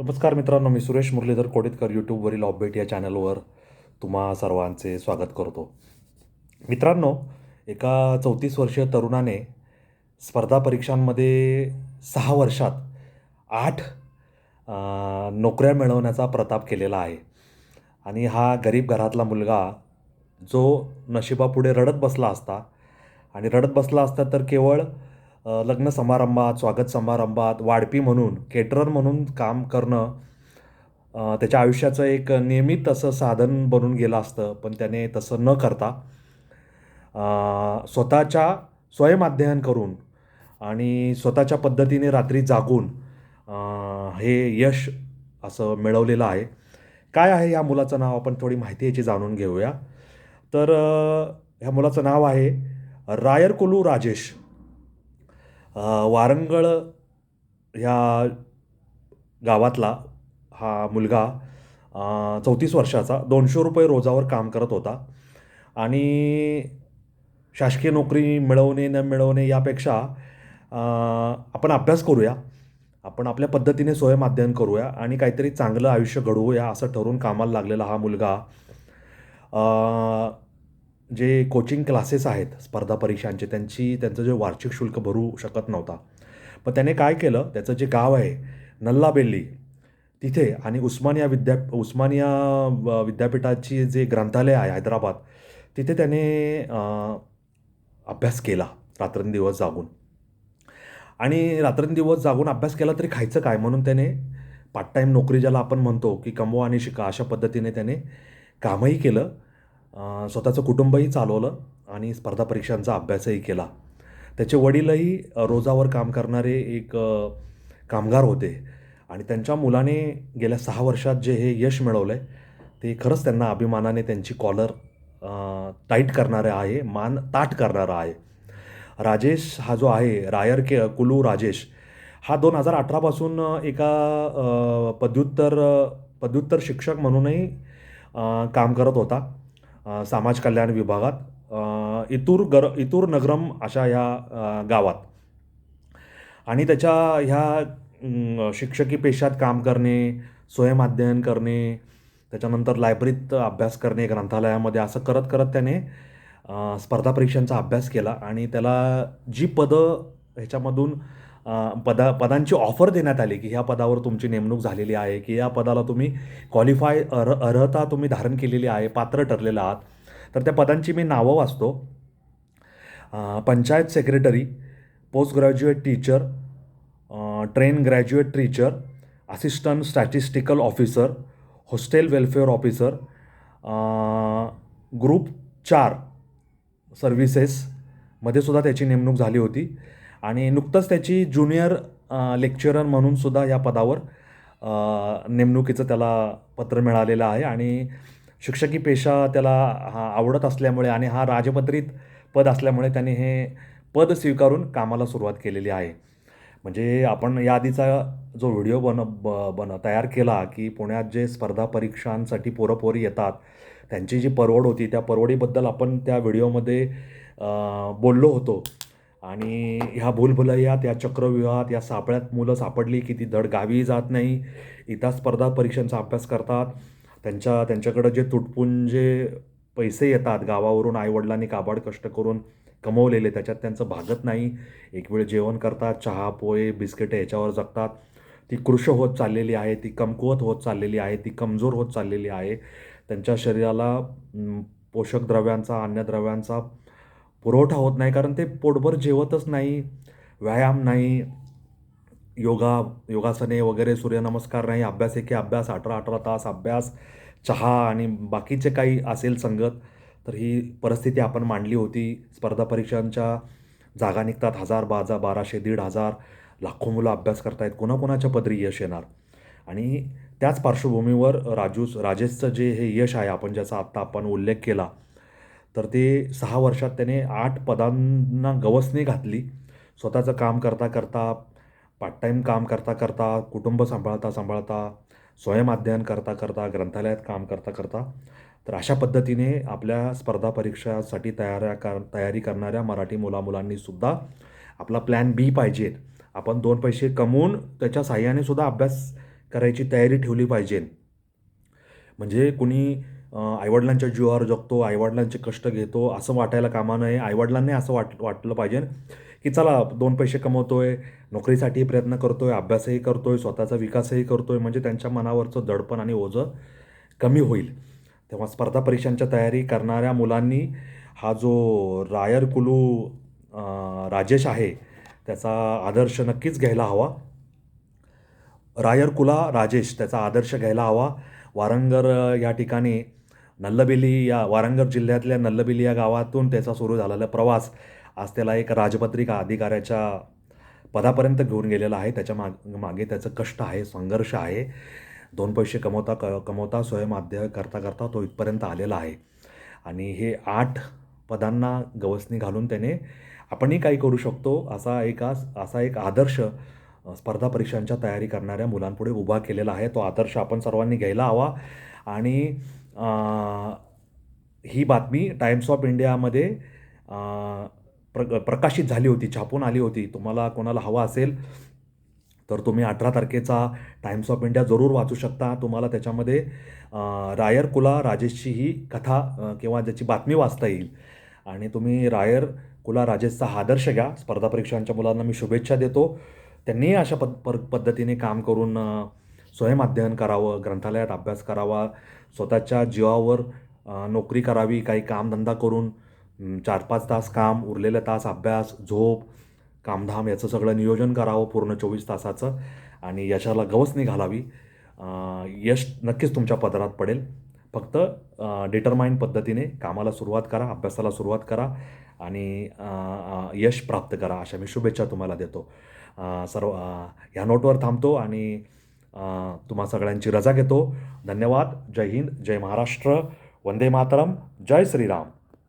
नमस्कार मित्रांनो मी सुरेश मुरलीधर कोडितकर यूट्यूबवरील ऑबेट या चॅनलवर तुम्हा सर्वांचे स्वागत करतो. मित्रांनो एका चौतीस वर्षीय तरुणाने स्पर्धा परीक्षांमध्ये सहा वर्षात आठ नोकऱ्या मिळवण्याचा प्रताप केलेला आहे. आणि हा गरीब घरातला मुलगा जो नशिबापुढे रडत बसला असता आणि रडत बसला असता तर केवळ लग्न समारंभात स्वागत समारंभात वाढपी म्हणून केटरर म्हणून काम करणं त्याच्या आयुष्याचं एक नियमित असं साधन बनून गेलं असतं पण त्याने तसं न करता स्वतःच्या स्वतःच्या स्वयंअध्ययन करून आणि स्वतःच्या पद्धतीने रात्री जागून हे यश असं मिळवलेलं आहे. काय आहे या मुलाचं नाव? आपण थोडी माहिती याची जाणून घेऊया. तर ह्या मुलाचं नाव आहे रायरकुलू राजेश. वारंगळ ह्या गावातला हा मुलगा चौतीस वर्षाचा दोनशे रुपये रोजावर काम करत होता. आणि शासकीय नोकरी मिळवणे न मिळवणे यापेक्षा आपण अभ्यास करूया. आपण आपल्या पद्धतीने स्वयं अध्ययन करूया आणि काहीतरी चांगलं आयुष्य घडवूया असं ठरवून कामाला लागलेला हा मुलगा. जे कोचिंग क्लासेस आहेत स्पर्धा परीक्षांचे त्यांची त्यांचं जे वार्षिक शुल्क भरू शकत नव्हता. पण त्याने काय केलं? त्याचं जे गाव आहे नल्लाबेल्ली तिथे आणि उस्मानिया विद्या उस्मानिया विद्यापीठाची जे ग्रंथालय आहे हैदराबाद तिथे त्याने अभ्यास केला रात्रंदिवस जागून. आणि रात्रंदिवस जागून अभ्यास केला तरी खायचं काय? म्हणून त्याने पार्ट टाईम नोकरी ज्याला आपण म्हणतो की कमवा आणि शिका अशा पद्धतीने त्याने कामही केलं. स्वतःचं कुटुंबही चालवलं आणि स्पर्धा परीक्षांचा अभ्यासही केला. त्याचे वडीलही रोजावर काम करणारे एक कामगार होते आणि त्यांच्या मुलाने गेल्या सहा वर्षात जे हे यश मिळवलं आहे ते खरंच त्यांना अभिमानाने त्यांची कॉलर टाईट करणारे आहे मान ताट करणारा आहे. राजेश हा जो आहे रायर के कुलू राजेश हा दोन हजार अठरापासून एका पदव्युत्तर पदव्युत्तर शिक्षक म्हणूनही काम करत होता. समाज कल्याण विभागात इतूर गर इतूर नगरम अशा ह्या गावात. आणि त्याच्या ह्या शिक्षकी पेशात काम करणे स्वयं अध्ययन करणे त्याच्यानंतर लायब्ररीत अभ्यास करणे ग्रंथालयामध्ये असं करत करत त्याने स्पर्धा परीक्षांचा अभ्यास केला. आणि त्याला जी पदं ह्याच्यामधून पदा पदांची ऑफर देण्यात आली की ह्या पदावर तुमची नेमणूक झालेली आहे की या पदाला तुम्ही क्वालिफाय अर अर्हता तुम्ही धारण केलेली आहे पात्र ठरलेलं आहात. तर त्या पदांची मी नावं वाचतो. Panchayat secretary post graduate teacher train graduate teacher assistant statistical officer hostel welfare officer group चार सर्व्हिसेसमध्ये सुद्धा त्याची नेमणूक झाली होती. आणि नुकतंच त्याची ज्युनियर लेक्चरर म्हणून सुद्धा या पदावर नेमणुकीचं त्याला पत्र मिळालेलं आहे आणि शिक्षकी पेशा त्याला हा आवडत असल्यामुळे आणि हा राजपत्रित पद असल्यामुळे त्याने हे पद स्वीकारून कामाला सुरुवात केलेली आहे. म्हणजे आपण या आधीचा जो व्हिडिओ बन ब बन तयार केला की पुण्यात जे स्पर्धा परीक्षांसाठी पोरंपोरी येतात त्यांची जी परवड होती त्या परवडीबद्दल आपण त्या व्हिडिओमध्ये बोललो होतो. आणि ह्या भूलभुलैयात या चक्रव्यूहात या सापळ्यात मुलं सापडली की ती धड गावी जात नाही. इथं स्पर्धा परीक्षांचा अभ्यास करतात. त्यांच्या त्यांच्याकडं जे तुटपुंजे पैसे येतात गावावरून आईवडिलांनी काबाड कष्ट करून कमवलेले त्याच्यात त्यांचं भागत नाही. एक वेळ जेवण करतात चहा पोहे बिस्किटे याच्यावर जगतात. ती कृश होत चाललेली आहे ती कमकुवत होत चाललेली आहे ती कमजोर होत चाललेली आहे. त्यांच्या शरीराला पोषक द्रव्यांचा अन्नद्रव्यांचा पुरवठा होत नाही कारण ते पोटभर जेवतच नाही व्यायाम नाही. योगा योगासने वगैरे सूर्यनमस्कार नाही अभ्यास एके अभ्यास अठरा अठरा तास अभ्यास चहा आणि बाकीचे काही असेल संगत तर ही परिस्थिती आपण मांडली होती. स्पर्धा परीक्षांच्या जागा निघतात हजार बाजा बाराशे दीड हजार लाखो मुलं अभ्यास करतायत कोणाकोणाच्या पदरी यश येणार? आणि त्याच पार्श्वभूमीवर राजूस राजेशचं जे हे यश आहे आपण ज्याचा आत्ता आपण उल्लेख केला तर ते सहा वर्षात त्याने आठ पदांना गवसणी घातली. स्वतःचं काम करता करता पार्ट टाईम काम करता करता कुटुंब सांभाळता सांभाळता स्वयंअध्ययन करता करता ग्रंथालयात काम करता करता तर अशा पद्धतीने आपल्या स्पर्धा परीक्षासाठी तयाऱ्या कर तयारी करणाऱ्या मराठी मुलामुलांनीसुद्धा आपला प्लॅन बी पाहिजे आपण दोन पैसे कमवून त्याच्या साह्याने सुद्धा अभ्यास करायची तयारी ठेवली पाहिजे म्हणजे कुणी आईवडिलांच्या जीवावर जगतो आईवडिलांचे कष्ट घेतो असं वाटायला कामा नये. आईवडिलांनी असं वाट वाटलं पाहिजे की चला दोन पैसे कमवतोय नोकरीसाठी प्रयत्न करतोय अभ्यासही करतोय स्वतःचा विकासही करतोय म्हणजे त्यांच्या मनावरचं दडपण आणि ओझं कमी होईल. तेव्हा स्पर्धा परीक्षांच्या तयारी करणाऱ्या मुलांनी हा जो रायर कुलू राजेश आहे त्याचा आदर्श नक्कीच घ्यायला हवा. रायर कुला राजेश त्याचा आदर्श घ्यायला हवा. वारंगर या ठिकाणी नल्लबिली या वारंगर जिल्ह्यातल्या नल्लबिली या गावातून त्याचा सुरू झालेला प्रवास आज त्याला एक राजपत्रिका अधिकाऱ्याच्या पदापर्यंत घेऊन गेलेला आहे. त्याच्या माग मागे त्याचं कष्ट आहे संघर्ष आहे. दोन पैसे कमवता क कमवता स्वयंमाध्य करता करता तो इथपर्यंत आलेला आहे. आणि हे आठ पदांना गवसणी घालून त्याने आपणही काही करू शकतो असा एक असा एक आदर्श स्पर्धा परीक्षांच्या तयारी करणाऱ्या मुलांपुढे उभा केलेला आहे. तो आदर्श आपण सर्वांनी घ्यायला हवा. आणि ही बातमी टाइम्स ऑफ इंडियामध्ये प्र प्रकाशित झाली होती छापून आली होती. तुम्हाला कोणाला हवा असेल तर तुम्ही अठरा तारखेचा टाइम्स ऑफ इंडिया जरूर वाचू शकता. तुम्हाला त्याच्यामध्ये रायर कुला राजेशची ही कथा किंवा ज्याची बातमी वाचता येईल. आणि तुम्ही रायर कुला राजेशचा आदर्श घ्या. स्पर्धा परीक्षांच्या मुलांना मी शुभेच्छा देतो. त्यांनीही अशा पद पर पद्धतीने काम करून स्वयं अध्ययन करावं ग्रंथालयात अभ्यास करावा. स्वतःच्या जीवावर नोकरी करावी काही कामधंदा करून चार पाच तास काम उरलेले तास अभ्यास झोप कामधाम याचं सगळं नियोजन करावं पूर्ण चोवीस तासाचं आणि यशाला गवसणी घालावी. यश नक्कीच तुमच्या पदरात पडेल. फक्त डिटरमाइन पद्धतीने कामाला सुरुवात करा अभ्यासाला सुरुवात करा आणि यश प्राप्त करा अशा मी शुभेच्छा तुम्हाला देतो. सर्व ह्या नोटवर थांबतो आणि तुम्हा सगळ्यांची रजा घेतो. धन्यवाद. जय हिंद. जय महाराष्ट्र. वंदे मातरम. जय श्रीराम.